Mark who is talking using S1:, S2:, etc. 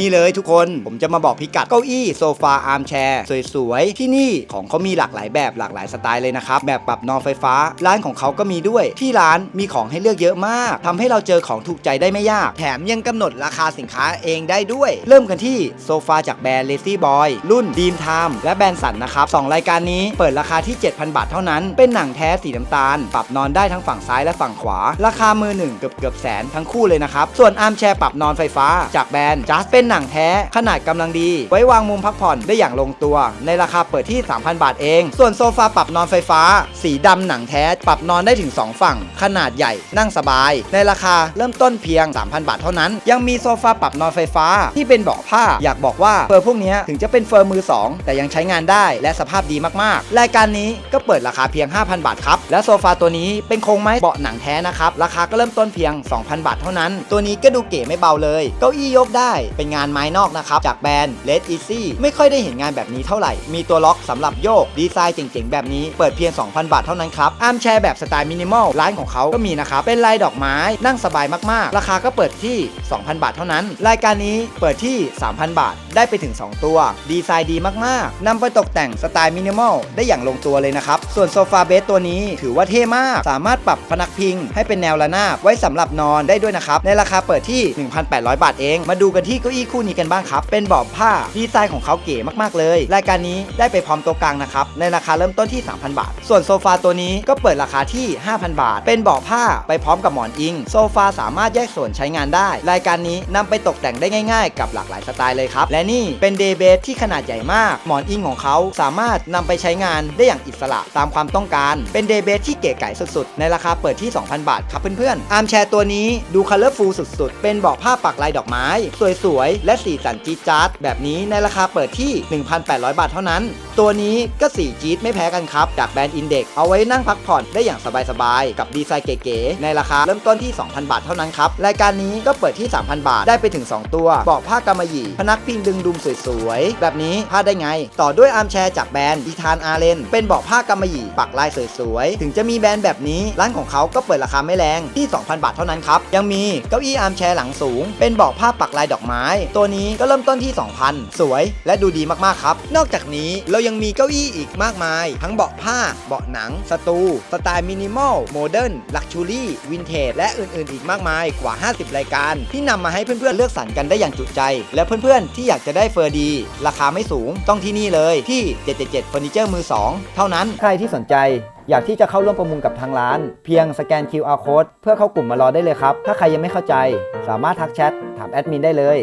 S1: นี่เลยทุกคนผมจะมาบอกพิกัดเก้าอี้โซฟาอาร์มแชร์สวยๆ ที่นี่ของเขามีหลากหลายแบบหลากหลายสไตล์เลยนะครับ แบบปรับนอนไฟฟ้า ร้านของเขาก็มีด้วย ที่ร้านมีของให้เลือกเยอะมากทำให้เราเจอของถูกใจได้ไม่ยาก แถมยังกำหนดราคาสินค้าเองได้ด้วย เริ่มกันที่โซฟาจากแบรนด์ Lazy Boy รุ่น Dream Time และแบรนด์สันนะครับสองรายการนี้เปิดราคาที่ 7,000 บาทเท่านั้นเป็นหนังแท้สีน้ำตาล ปรับนอนได้ทั้งฝั่งซ้ายและฝั่งขวา ราคามือหนึ่งเกือบเกือบแสนทั้งคู่เลยนะครับส่วนอาร์มแชร์ปรับนอนไฟฟ้าจากแบรนด์ Just เป็นหนังแท้ขนาดกำลังดี ไว้วางมุมพักผ่อนได้อย่างลงตัว ในราคาเปิดที่ 3,000 บาทเอง ส่วนโซฟาปรับนอนไฟฟ้า สีดำหนังแท้ ปรับนอนได้ถึง 2 ฝั่ง ขนาดใหญ่นั่งสบาย ในราคาเริ่มต้นเพียง 3,000 บาทเท่านั้น ยังมีโซฟาปรับนอนไฟฟ้าที่เป็นเบาะผ้า อยากบอกว่าเฟอร์พวกนี้ถึงจะเป็นเฟอร์มือ 2 แต่ยังใช้งานได้และสภาพดีมากๆ รายการนี้ก็เปิดราคาเพียง 5,000 บาทครับ และโซฟาตัวนี้เป็นโครงไม้เบาะหนังแท้นะครับ ราคาก็เริ่มต้นเพียง 2,000 บาทเท่านั้น ตัวนี้ก็ดูเก๋ไม่เบาเลย เก้าอี้ยกได้ เป็นงานไม้นอกนะครับ จากแบรนด์ Red Easy ไม่ค่อยได้เห็นงานแบบนี้เท่าไหร่ มีตัวล็อกสำหรับโยก ดีไซน์เจ๋งๆ แบบนี้เปิดเพียง 2,000 บาทเท่านั้นครับอาร์มแชร์แบบสไตล์มินิมอลร้านของเขาก็มีนะครับ เป็นลายดอกไม้นั่งสบายมากๆ ราคาก็เปิดที่ 2,000 บาทเท่านั้น รายการนี้เปิดที่ 3,000 บาท ได้ไปถึง 2 ตัว ดีไซน์ดีมากๆนำไปตกแต่งสไตล์มินิมอลได้อย่างลงตัวเลยนะครับส่วนโซฟาเบสตัวนี้ถือว่าเท่มาก สามารถปรับพนักพิง ให้เป็นแนวระนาบไว้สำหรับนอนได้ด้วยนะครับในราคาเปิดที่ 1,800 บาทเอง มาดูกันที่เก้าอี้คู่นี้กันบ้างครับ เป็นเบาะผ้าดีไซน์ของเขาเก๋มากๆเลย รายการนี้ได้ไปพร้อมตัวกลางนะครับ ในราคาเริ่มต้นที่ 3,000 บาท ส่วนโซฟาตัวนี้ก็เปิดราคาที่ 5,000 บาท เป็นเบาะผ้าไปพร้อมกับหมอนอิง โซฟาสามารถแยกส่วนใช้งานได้ รายการนี้นำไปตกแต่งได้ง่ายๆ กับหลากหลายสไตล์เลยครับ และนี่เป็นเดย์เบสที่ขนาดใหญ่มาก หมอนอิงของเขาสามารถนำไปใช้งานได้อย่างอิสระตามความต้องการ เป็นเดย์เบสที่เก๋ไก๋สุดๆ ในราคาเปิดที่ 2,000 บาทครับเพื่อนๆอาร์มแชร์ตัวนี้ดูคัลเลอร์ฟูลสุดๆ เป็นเบาะผ้าปักลายดอกไม้ สวยๆและสีสันจี๊ดจ๊าดแบบนี้ในราคาเปิดที่ 1,800 บาทเท่านั้น ตัวนี้ก็สีจี๊ดไม่แพ้กันครับ จากแบรนด์อินเด็กเอาไว้นั่งพักผ่อนได้อย่างสบายๆ กับดีไซน์เก๋ๆในราคาเริ่มต้นที่ 2,000 บาทเท่านั้นครับ รายการนี้ก็เปิดที่ 3,000 บาทได้ไปถึง 2 ตัวเบาะผ้ากำมะหยี่พนักพิงดึงดุมสวยๆ แบบนี้พลาดได้ไง ต่อด้วยอาร์มแชร์จากแบรนด์อีธานอาร์เลนเป็นเบาะผ้ากำมะหยี่ปักลายสวยๆถึงจะมีแบรนด์แบบนี้ร้านของเขาก็เปิดราคาไม่แรงที่ 2,000 บาทเท่านั้นครับยังมีเก้าอี้อาร์มแชร์หลังสูง เป็นเบาะผ้าปักลายดอกไม้ ตัวนี้ก็เริ่มต้นที่ 2,000 สวย และดูดีมากๆครับ นอกจากนี้เรายังมีเก้าอี้อีกมากมาย ทั้งเบาะผ้า เบาะหนัง สตู สไตล์มินิมอล โมเดิร์น ลักชูรี่ วินเทจ และอื่นๆ อีกมากมายกว่า 50 รายการ ที่นำมาให้เพื่อนๆเลือกสรรกันได้อย่างจุใจ และเพื่อนๆ ที่อยากจะได้เฟอร์ดี ราคาไม่สูง ต้องที่นี่เลยที่ 777เฟอร์นิเจอร์มือ 2 เท่านั้น ใครที่สนใจอยากที่จะเข้าร่วมประมูลกับทางร้าน เพียงสแกน QR code เพื่อเข้ากลุ่มมารอได้เลยครับ ถ้าใครยังไม่เข้าใจ สามารถทักแชทถามแอดมินได้เลย